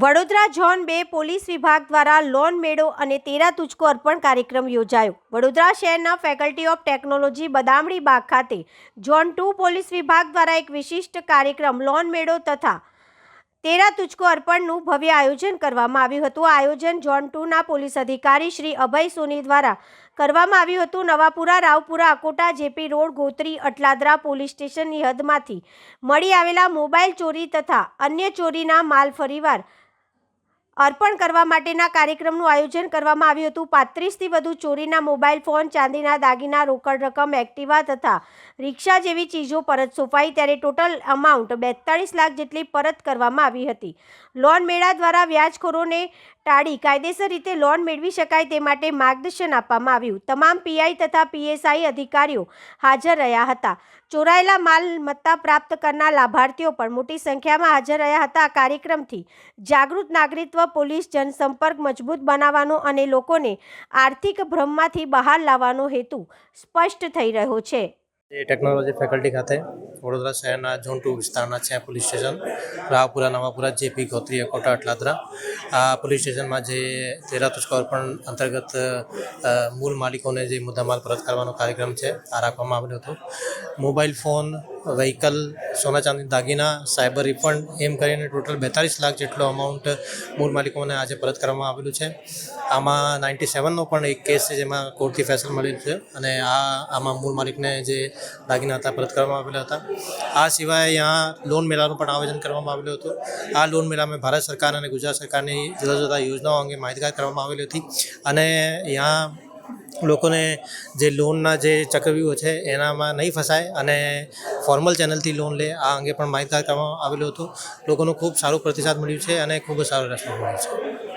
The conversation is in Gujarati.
વડોદરા ઝોન બે પોલીસ વિભાગ દ્વારા લોન મેળો અને તેરા તુચકો અર્પણ કાર્યક્રમ યોજાયો. વડોદરા શહેરના faculty of technology Badamdi Baug ખાતે ઝોન ટુ પોલીસ વિભાગ દ્વારા એક વિશિષ્ટ કાર્યક્રમ લોન મેળો તથા તેરા તુચકો અર્પણનું ભવ્ય આયોજન કરવામાં આવ્યું હતું. આ આયોજન ઝોન ટુના પોલીસ અધિકારી શ્રી અભય સોની દ્વારા કરવામાં આવ્યું હતું. Navapura, Raopura, Akota, JP road, Gotri, Atladara police સ્ટેશનની હદમાંથી મળી આવેલા મોબાઈલ ચોરી તથા અન્ય ચોરીના માલ ફરીવાર અર્પણ કરવા માટેના કાર્યક્રમનું આયોજન કરવામાં આવ્યું હતું. પાંત્રીસથી વધુ ચોરીના મોબાઈલ ફોન, ચાંદીના દાગીના, રોકડ રકમ, એક્ટિવા તથા રિક્ષા જેવી ચીજો પરત સોંપાઈ ત્યારે ટોટલ અમાઉન્ટ બેતાળીસ લાખ જેટલી પરત કરવામાં આવી હતી. લોન મેળા દ્વારા વ્યાજખોરોને ટાળી કાયદેસર રીતે લોન મેળવી શકાય તે માટે માર્ગદર્શન આપવામાં આવ્યું. તમામ પીઆઈ તથા પીએસઆઈ અધિકારીઓ હાજર રહ્યા હતા. ચોરાયેલા માલ મત્તા પ્રાપ્ત કરનાર લાભાર્થીઓ પણ મોટી સંખ્યામાં હાજર રહ્યા હતા. આ કાર્યક્રમથી જાગૃત નાગરિકત્વ પોલીસ જનસંપર્ક મજબૂત બનાવવાનો અને લોકોને આર્થિક ભ્રમમાંથી બહાર લાવવાનો હેતુ સ્પષ્ટ થઈ રહ્યો છે. ટેકનોલોજી ફેકલ્ટી ખાતે વડોદરા શહેરના ઝોન ટુ વિસ્તારના છે police station, Raopura, Navapura, JP Gotri Kota, Atladara. આ પોલીસ સ્ટેશનમાં જે તેરા તુષ્કો અર્પણ અંતર્ગત મૂળ માલિકોને જે મુદ્દામાલ પરત કરવાનો કાર્યક્રમ છે, આ રાખવામાં આવ્યો હતો. મોબાઈલ ફોન વ્હીકલ સોના ચાંદી દાગીના સાયબર રિફંડ એમ કરીને ટોટલ બેતાલીસ લાખ જેટલો અમાઉન્ટ મૂળ માલિકોને આજે પરત કરવામાં આવેલું છે. આમાં નાઇન્ટી સેવનનો પણ એક કેસ છે જેમાં કોર્ટથી ફેસલ મળેલું છે અને આ, આમાં મૂળ માલિકને જે દાગીના હતા પરત કરવામાં આવેલા હતા. આ સિવાય અહીંયા લોન મેળાનું પણ આયોજન કરવામાં આવેલું હતું. આ લોન મેળામાં ભારત સરકાર અને ગુજરાત સરકારની જુદા જુદા યોજનાઓ અંગે માહિતગાર કરવામાં આવેલી હતી. અને અહીંયા લોકોને જે લોનના જે ચક્રવ્યૂહો છે એનામાં નહીં ફસાય અને ફોર્મલ ચેનલથી લોન લે, આ અંગે પણ માહિતગાર કરવામાં આવેલું હતું. લોકોનો ખૂબ સારો પ્રતિસાદ મળ્યું છે અને ખૂબ જ સારો રેસ્પોન્સ મળ્યો છે.